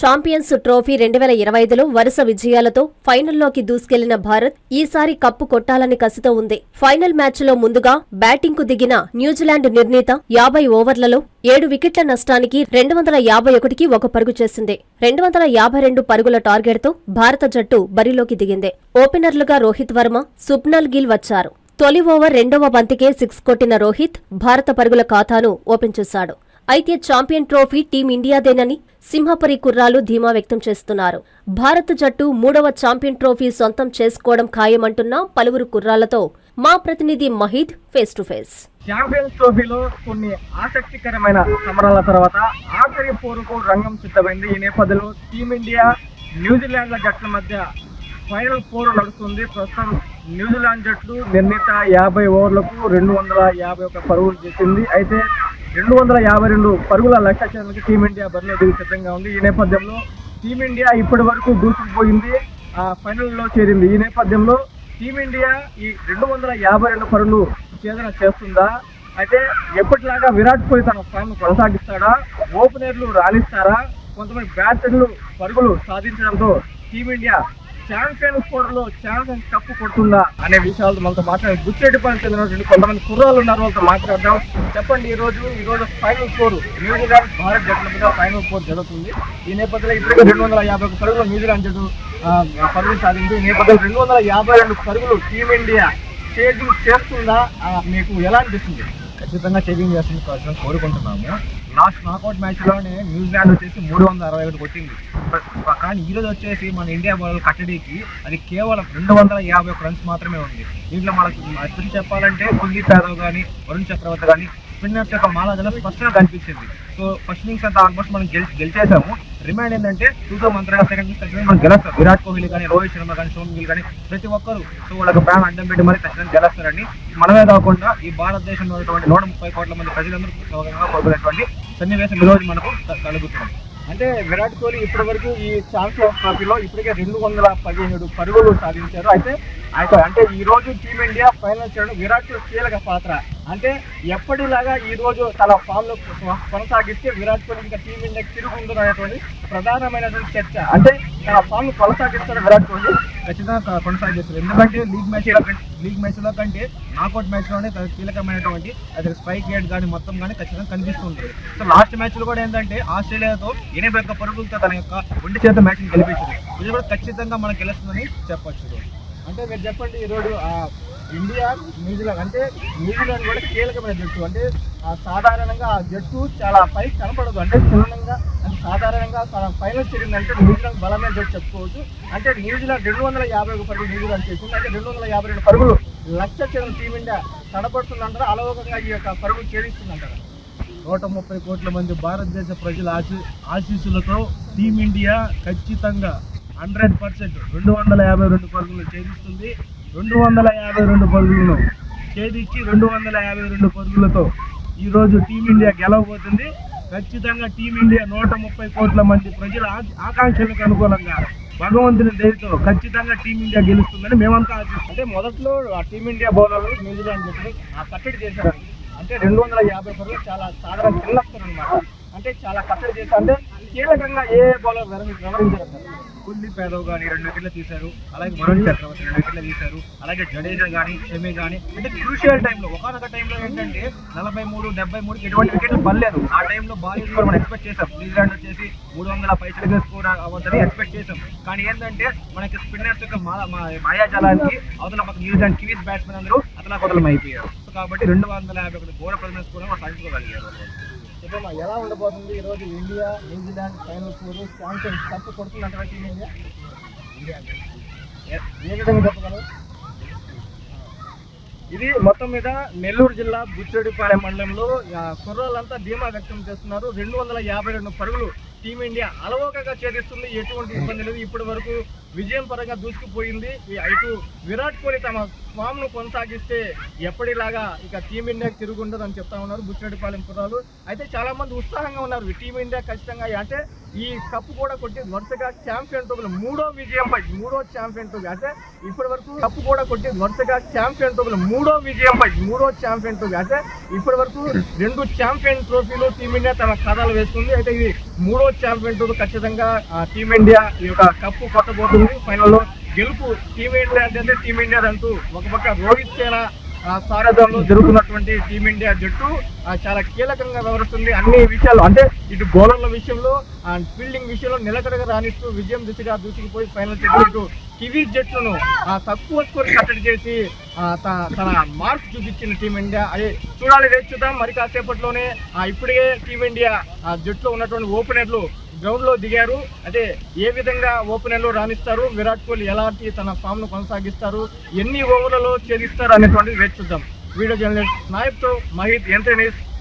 Champions trophy రెండు వేల ఇరవై ఐదులో వరుస విజయాలతో ఫైనల్లోకి దూసుకెళ్ళిన భారత్ ఈసారి కప్పు కొట్టాలని కసితో ఉంది. ఫైనల్ మ్యాచ్లో ముందుగా బ్యాటింగ్కు దిగిన న్యూజిలాండ్ నిర్ణీత యాభై ఓవర్లలో ఏడు వికెట్ల నష్టానికి రెండు వందల యాభై ఒకటికి ఒక పరుగు చేసింది. రెండు వందల యాభై రెండు పరుగుల టార్గెట్తో భారత జట్టు బరిలోకి దిగింది. ఓపెనర్లుగా రోహిత్ వర్మ సుబ్నల్ గిల్ వచ్చారు. తొలి ఓవర్ రెండవ బంతికే సిక్స్ కొట్టిన రోహిత్ భారత పరుగుల ఖాతాను ఓపెన్ చేశాడు. అయితే ఛాంపియన్ ట్రోఫీ టీమిండియాదేనని సింహపరి కుర్రాలు ధీమా వ్యక్తం చేస్తున్నారు. భారత జట్టు మూడవ ఛాంపియన్ ట్రోఫీ సొంతం చేసుకోవడం ఖాయమంటున్న పలువురు కుర్రాలతో మా ప్రతినిధి Mahid face to face. Champions ట్రోఫీలో కొన్ని ఆసక్తికరమైన సమరాల తర్వాత ఆఖరి పోరుకు రంగం సిద్ధమైంది. ఈ నేపథ్యంలో టీమిండియా న్యూజిలాండ్ల జట్ల మధ్య ఫైనల్ పోరు నడుస్తుంది. ప్రస్తుతం న్యూజిలాండ్ జట్లు నిర్ణీత యాభై ఓవర్లకు రెండు వందల యాభై ఒక పరుగులు చేసింది. అయితే రెండు వందల యాభై రెండు పరుగుల లక్ష్య చేయడానికి టీమిండియా బరిలో దిగి సిద్ధంగా ఉంది. ఈ నేపథ్యంలో టీమిండియా ఇప్పటి వరకు దూసుకుపోయింది ఆ ఫైనల్లో చేరింది. ఈ నేపథ్యంలో టీమిండియా ఈ రెండు వందల యాభై రెండు పరుగులు ఛేదన చేస్తుందా? అయితే ఎప్పటిలాగా విరాట్ కోహ్లీ తన ఫామ్ కొనసాగిస్తాడా? ఓపెనర్లు రాణిస్తారా? కొంతమంది బ్యాటర్లు పరుగులు సాధించడంతో టీమిండియా ఛాంపియన్ స్కోర్లో ఛాంపియన్ కప్పు కొడుతుందా అనే విషయాలతో మనతో మాట్లాడే గుచ్చేటిపల్లి చెందినటువంటి కొంతమంది కుర్రాలు ఉన్నారు. వాళ్ళతో మాట్లాడదాం. చెప్పండి ఈ రోజు ఈ రోజు ఫైనల్ స్కోర్ న్యూజిలాండ్ భారత్ జట్ల ఫైనల్ స్కోర్ జరుగుతుంది. ఈ నేపథ్యంలో ఇప్పటికే రెండు వందల యాభై ఒక పరుగులు న్యూజిలాండ్ జట్టు పరుగులు సాధించి ఈ నేపథ్యంలో రెండు వందల యాభై రెండు పరుగులు టీమిండియా చేజింగ్ చేస్తుందా? మీకు ఎలా అనిపిస్తుంది? ఖచ్చితంగా చేజింగ్ చేస్తుంది కోరుకుంటున్నాము. లాస్ట్ నాకౌట్ మ్యాచ్లోనే న్యూజిలాండ్ వచ్చేసి మూడు వందల అరవై ఒకటి కొట్టింది. కానీ ఈ రోజు వచ్చేసి మన ఇండియా బౌలర్ కట్టడికి అది కేవలం రెండు వందల యాభై ఒక రన్స్ మాత్రమే ఉంది. దీంట్లో మనకు అసలు చెప్పాలంటే కుల్దీప్ యాదవ్ కానీ వరుణ్ చక్రవర్తి కానీ స్పిన్నర్స్ యొక్క మాలాజలో స్పష్టంగా కనిపించింది. సో ఫస్ట్ ఇన్నింగ్స్ అంతా ఆల్మోస్ట్ మనం గెలి గెలిచేసాము. రిమైండ్ ఏంటంటే టూ మంత్రిగా సెకండ్ ఇన్నింగ్స్ మనం గెలుస్తాం. విరాట్ కోహ్లీ కానీ రోహిత్ శర్మ కానీ సోమ్ గిల్ కానీ ప్రతి ఒక్కరు. సో వాళ్ళకి ప్రాణం అడ్డం పెట్టి మరి ఖచ్చితంగా గెలుస్తారండి మనమే కాకుండా ఈ భారతదేశంలో ఉన్నటువంటి నూట ముప్పై కోట్ల మంది ప్రజలందరూ కోరుకునేటువంటి సన్నివేశం ఈ రోజు మనకు క- కలుగుతుంది. అంటే విరాట్ కోహ్లీ ఇప్పటి వరకు ఈ ఛాంపియన్స్ ట్రోఫీలో ఇప్పటికే రెండు వందల పదిహేడు పరుగులు సాధించారు. అయితే అయితే అంటే ఈ రోజు టీమిండియా ఫైనల్ చేయడం విరాట్ కోహ్లీ కీలక పాత్ర. అంటే ఎప్పటిలాగా ఈ రోజు తన ఫామ్లో కొనసాగిస్తే విరాట్ కోహ్లీ ఇంకా టీమిండియాకి తిరుగుందనేటువంటి ప్రధానమైనటువంటి చర్చ. అంటే తన ఫామ్ కొనసాగిస్తాడు విరాట్ కోహ్లీ. ఖచ్చితంగా కొనసాగిస్తారు. ఎందుకంటే లీగ్ మ్యాచ్ లీగ్ మ్యాచ్లో కంటే నాకౌట్ మ్యాచ్లోనే కీలకమైనటువంటి అది స్పైక్ రేట్ కానీ మొత్తం కానీ ఖచ్చితంగా కనిపిస్తుంటుంది సో లాస్ట్ మ్యాచ్లో కూడా ఏంటంటే ఆస్ట్రేలియాతో ఎనభై ఒక్క పరుగులతో తన యొక్క ఒంటి చేత మ్యాచ్ గెలిపించింది. ఇది కూడా ఖచ్చితంగా మనకు గెలుస్తుందని చెప్పచ్చు. అంటే మీరు చెప్పండి ఈరోజు ఇండియా న్యూజిలాండ్ అంటే న్యూజిలాండ్ కూడా కీలకమైన జట్టు. అంటే సాధారణంగా ఆ జట్టు చాలా పైకి కనపడదు. అంటే చిన్నంగా సాధారణంగా తన ఫైనల్ చేరిందంటే న్యూజిలాండ్ బలమైన జట్టు చెప్పుకోవచ్చు. అంటే న్యూజిలాండ్ రెండు వందల యాభై ఒక పరుగులు న్యూజిలాండ్ చేసింది అంటే రెండు వందల యాభై రెండు పరుగులు లక్ష చెందిన టీమిండియా తడబడుతుందంటారు? అలవోకంగా ఈ యొక్క పరుగులు ఛేదిస్తుందంటారా? నూట ముప్పై కోట్ల మంది భారతదేశ ప్రజల ఆశీ ఆశీస్సులతో టీమిండియా ఖచ్చితంగా హండ్రెడ్ పర్సెంట్ రెండు వందల యాభై రెండు పరుగులు ఛేదిస్తుంది. రెండు వందల యాభై రెండు పరుగులను ఛేదించి రెండు వందల యాభై రెండు పరుగులతో ఈరోజు టీమిండియా గెలవబోతుంది. ఖచ్చితంగా టీమిండియా నూట ముప్పై కోట్ల మంది ప్రజల ఆకాంక్షలకు అనుకూలంగా భగవంతుని దయతో ఖచ్చితంగా టీమిండియా గెలుస్తుందని మేమంతా ఆశిస్తాం అంటే మొదట్లో ఆ టీమిండియా బౌలర్లు న్యూజిలాండ్ చెప్పి ఆ కట్టడి చేశారు. అంటే రెండు వందల యాభై పరుగులు చాలా సాధారణ చిన్న అనమాట అంటే చాలా కట్టడి చేశారు. అంటే కీలకంగా ఏ బౌలర్ వివరించారు కుల్దీప్ యాదవ్ కానీ రెండు వికెట్లు తీశారు. అలాగే వరుణ్ చక్రవర్తి రెండు వికెట్లు తీశారు. అలాగే జడేజా కానీ షమి కానీ అంటే క్రూషియల్ టైంలో ఒకనొక టైంలో ఏంటంటే నలభై మూడు డెబ్బై మూడు ఎటువంటి వికెట్లు పడలేదు. ఆ టైంలో బాల్ స్కోర్ మనం ఎక్స్పెక్ట్ చేసాం న్యూజిలాండ్ వచ్చేసి మూడు వందల పైసలు స్కోర్ అవ్వద్దని ఎక్స్పెక్ట్ చేసాం కానీ ఏంటంటే మనకి స్పిన్నర్స్ యొక్క మా- మాయాజాలానికి అవతల పక్క న్యూజిలాండ్ కివీస్ బ్యాట్స్మెన్ అందరూ అతలాకుతలం అయిపోయారు కాబట్టి రెండు వందల యాభై ఒకటి ఘోర ప్రదర్శన స్కోర్ సాధించుకోగలిగారు. చెప్పమ్మా ఎలా ఉండబోతుంది? ఈ రోజు India New Zealand final for champions cup కొడుతుందంటారా team India ఏ- విధంగా చెప్పగలరు? ఇది మొత్తం మీద నెల్లూరు జిల్లా బుచ్చడిపాలెం మండలంలో కుర్రాళ్ళంతా ధీమా వ్యక్తం చేస్తున్నారు. రెండు వందల యాభై రెండు పరుగులు టీమిండియా అలవోకగా ఛేదిస్తుంది. ఎటువంటి ఇబ్బంది లేదు. ఇప్పటి వరకు విజయం పరంగా దూసుకుపోయింది. అయితే విరాట్ కోహ్లీ తమ ఫామ్ను కొనసాగిస్తే ఎప్పటిలాగా ఇక టీమిండియాకి తిరుగుండదని చెప్తా ఉన్నారు బుచ్చిరెడ్డిపాలెం కుర్రాలు అయితే చాలా మంది ఉత్సాహంగా ఉన్నారు. టీమిండియా ఖచ్చితంగా అంటే ఈ కప్పు కూడా కొట్టి వరుసగా ఛాంపియన్ ట్రోఫీలో మూడో విజయంపై మూడో ఛాంపియన్ ట్రోఫీ. అంటే ఇప్పటి వరకు కప్పు కూడా కొట్టి వరుసగా ఛాంపియన్ ట్రోఫీలో మూడో విజయంపై మూడో ఛాంపియన్ ట్రోఫీ. అంటే ఇప్పటి వరకు రెండు ఛాంపియన్ ట్రోఫీలు టీమిండియా తన ఖాతాలు వేస్తుంది. అయితే ఇది మూడో ఛాంపియన్ ఖచ్చితంగా ఆ, టీమిండియా ఈ యొక్క కప్పు కొట్టబోతుంది. ఫైనల్లో గెలుపు టీమిండియా అంటే టీమిండియా అంటూ ఒక పక్క రోహిత్ సేనా సారథ్యంలో జరుగుతున్నటువంటి టీమిండియా జట్టు చాలా కీలకంగా వ్యవహరిస్తుంది. అన్ని విషయాలు అంటే ఇటు బౌలర్ల విషయంలో అండ్ ఫీల్డింగ్ విషయంలో నిలకడగా రాణిస్తూ విజయం దిశగా దూసుకుపోయి ఫైనల్ చేసి ఇటు కివీ జట్టును ఆ, తక్కువ స్కోర్ కట్టడి చేసి తన మార్క్ చూపించిన టీమిండియా. అదే చూడాలి రేపు చూద్దాం. మరి కాసేపట్లోనే ఆ, ఇప్పటికే టీమిండియా ఆ, జట్టులో ఉన్నటువంటి ఓపెనర్లు గ్రౌండ్లో దిగారు. అదే ఏ విధంగా ఓపెనర్లు రాణిస్తారు విరాట్ కోహ్లీ ఎలాంటి తన ఫామ్ను కొనసాగిస్తారు ఎన్ని ఓవర్లలో ఛేదిస్తారు అనేటువంటిది వేచి చూద్దాం. వీడియో జర్నలిస్ట్ నాయక్తో మహిత్ ఎంటర్నీస్